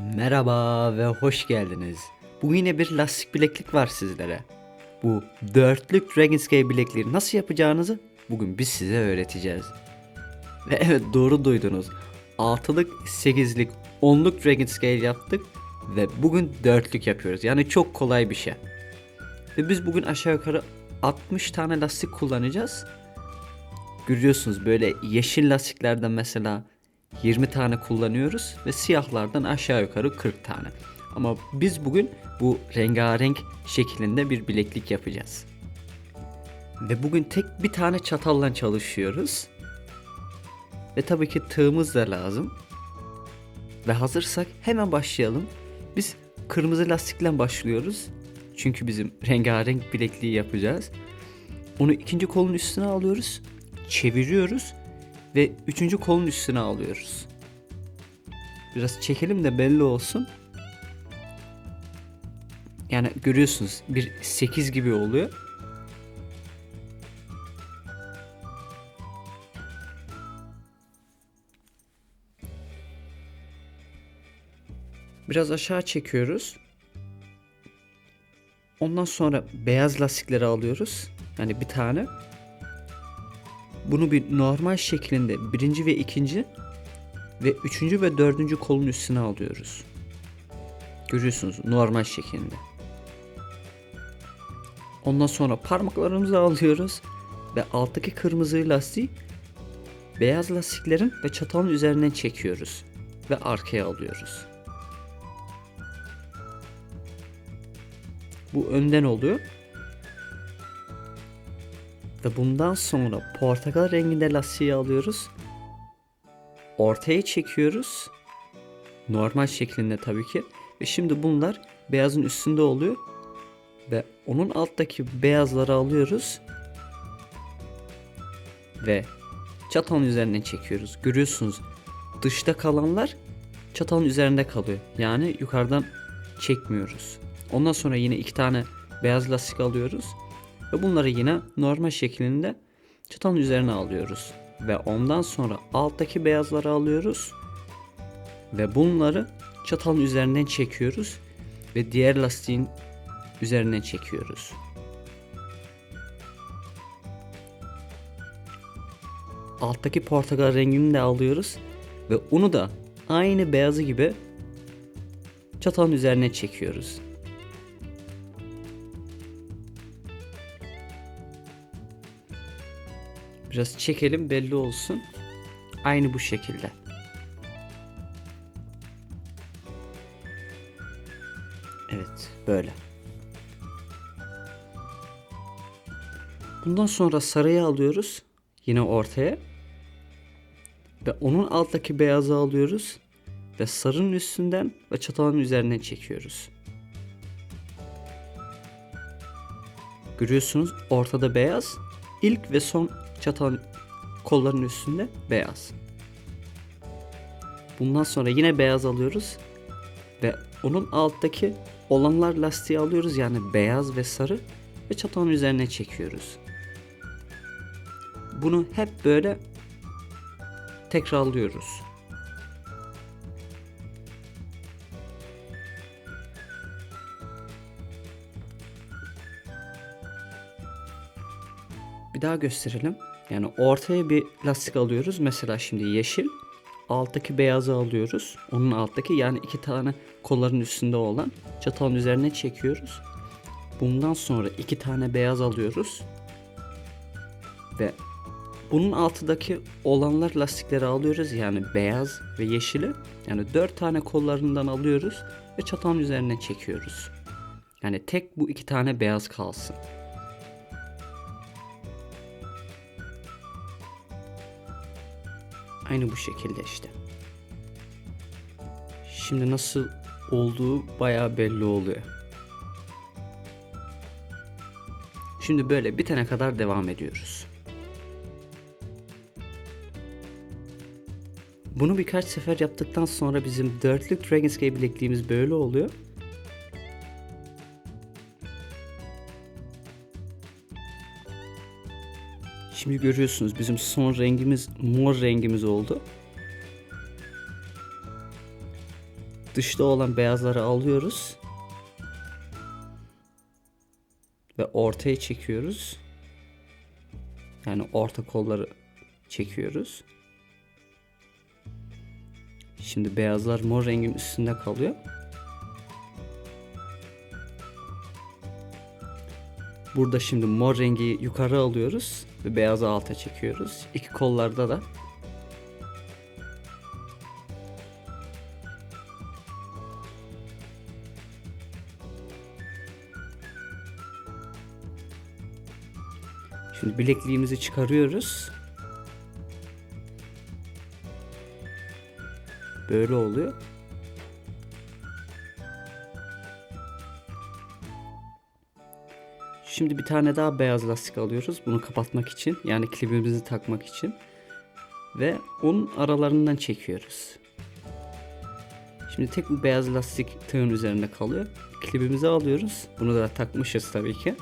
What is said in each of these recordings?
Merhaba ve hoş geldiniz. Bugün yine bir lastik bileklik var sizlere. Bu dörtlük Dragon Scale bilekleri nasıl yapacağınızı bugün biz size öğreteceğiz. Ve evet doğru duydunuz. Altılık, sekizlik, onluk Dragon Scale yaptık ve bugün dörtlük yapıyoruz. Yani çok kolay bir şey. Ve biz bugün aşağı yukarı 60 tane lastik kullanacağız. Görüyorsunuz böyle yeşil lastiklerden mesela 20 tane kullanıyoruz ve siyahlardan aşağı yukarı 40 tane. Ama biz bugün bu rengarenk şeklinde bir bileklik yapacağız. Ve bugün tek bir tane çatalla çalışıyoruz. Ve tabii ki tığımız da lazım. Ve hazırsak hemen başlayalım. Biz kırmızı lastikle başlıyoruz. Çünkü bizim rengarenk bilekliği yapacağız. Onu ikinci kolun üstüne alıyoruz. Çeviriyoruz ve üçüncü kolun üstüne alıyoruz. Biraz çekelim de belli olsun. Yani görüyorsunuz bir 8 gibi oluyor. Biraz aşağı çekiyoruz. Ondan sonra beyaz lastikleri alıyoruz. Yani bir tane. Bunu bir normal şeklinde birinci ve ikinci ve üçüncü ve dördüncü kolun üstüne alıyoruz. Görüyorsunuz normal şeklinde. Ondan sonra parmaklarımızı alıyoruz ve alttaki kırmızı lastiği beyaz lastiklerin ve çatalın üzerinden çekiyoruz ve arkaya alıyoruz. Bu önden oluyor. Ve bundan sonra portakal renginde lastiği alıyoruz. Ortaya çekiyoruz. Normal şeklinde tabii ki. Ve şimdi bunlar beyazın üstünde oluyor. Ve onun alttaki beyazları alıyoruz. Ve çatalın üzerinden çekiyoruz. Görüyorsunuz dışta kalanlar çatalın üzerinde kalıyor. Yani yukarıdan çekmiyoruz. Ondan sonra yine iki tane beyaz lastik alıyoruz. Ve bunları yine normal şeklinde çatalın üzerine alıyoruz. Ve ondan sonra alttaki beyazları alıyoruz. Ve bunları çatalın üzerinden çekiyoruz. Ve diğer lastiğin üzerinden çekiyoruz. Alttaki portakal rengini de alıyoruz. Ve onu da aynı beyazı gibi çatalın üzerine çekiyoruz. Biraz çekelim belli olsun. Aynı bu şekilde. Evet böyle. Bundan sonra sarıyı alıyoruz. Yine ortaya. Ve onun alttaki beyazı alıyoruz. Ve sarının üstünden ve çatalın üzerinden çekiyoruz. Görüyorsunuz ortada beyaz. İlk ve son çatal kolların üstünde beyaz. Bundan sonra yine beyaz alıyoruz ve onun alttaki olanlar lastiği alıyoruz yani beyaz ve sarı ve çatalın üzerine çekiyoruz. Bunu hep böyle tekrarlıyoruz. Bir daha gösterelim. Yani ortaya bir lastik alıyoruz. Mesela şimdi yeşil. Alttaki beyazı alıyoruz. Onun alttaki yani iki tane kolların üstünde olan çatalın üzerine çekiyoruz. Bundan sonra iki tane beyaz alıyoruz. Ve bunun altındaki olanlar lastikleri alıyoruz. Yani beyaz ve yeşili. Yani dört tane kollarından alıyoruz ve çatalın üzerine çekiyoruz. Yani tek bu iki tane beyaz kalsın. Aynı bu şekilde işte. Şimdi nasıl olduğu bayağı belli oluyor. Şimdi böyle bitene kadar devam ediyoruz. Bunu birkaç sefer yaptıktan sonra bizim dörtlük Dragonscape bilekliğimiz böyle oluyor. Şimdi görüyorsunuz bizim son rengimiz mor rengimiz oldu. dışta olan beyazları alıyoruz. Ve ortaya çekiyoruz. Yani orta kolları çekiyoruz. Şimdi beyazlar mor rengin üstünde kalıyor. Burada şimdi mor rengi yukarı alıyoruz ve beyazı alta çekiyoruz. İki kollarda da Şimdi bilekliğimizi çıkarıyoruz. Böyle oluyor. Şimdi bir tane daha beyaz lastik alıyoruz. Bunu kapatmak için. Yani klibimizi takmak için. Ve onun aralarından çekiyoruz. Şimdi tek bu beyaz lastik tığın üzerinde kalıyor. Klibimizi alıyoruz. Bunu da takmışız tabii ki.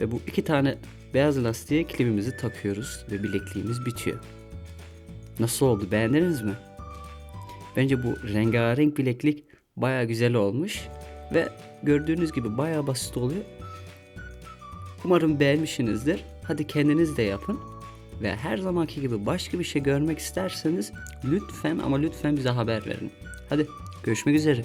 Ve bu iki tane beyaz lastiğe klibimizi takıyoruz ve bilekliğimiz bitiyor. Nasıl oldu beğendiniz mi? Bence bu rengarenk bileklik baya güzel olmuş ve gördüğünüz gibi baya basit oluyor. Umarım beğenmişsinizdir. Hadi kendiniz de yapın. Ve her zamanki gibi başka bir şey görmek isterseniz lütfen ama lütfen bize haber verin. Hadi görüşmek üzere.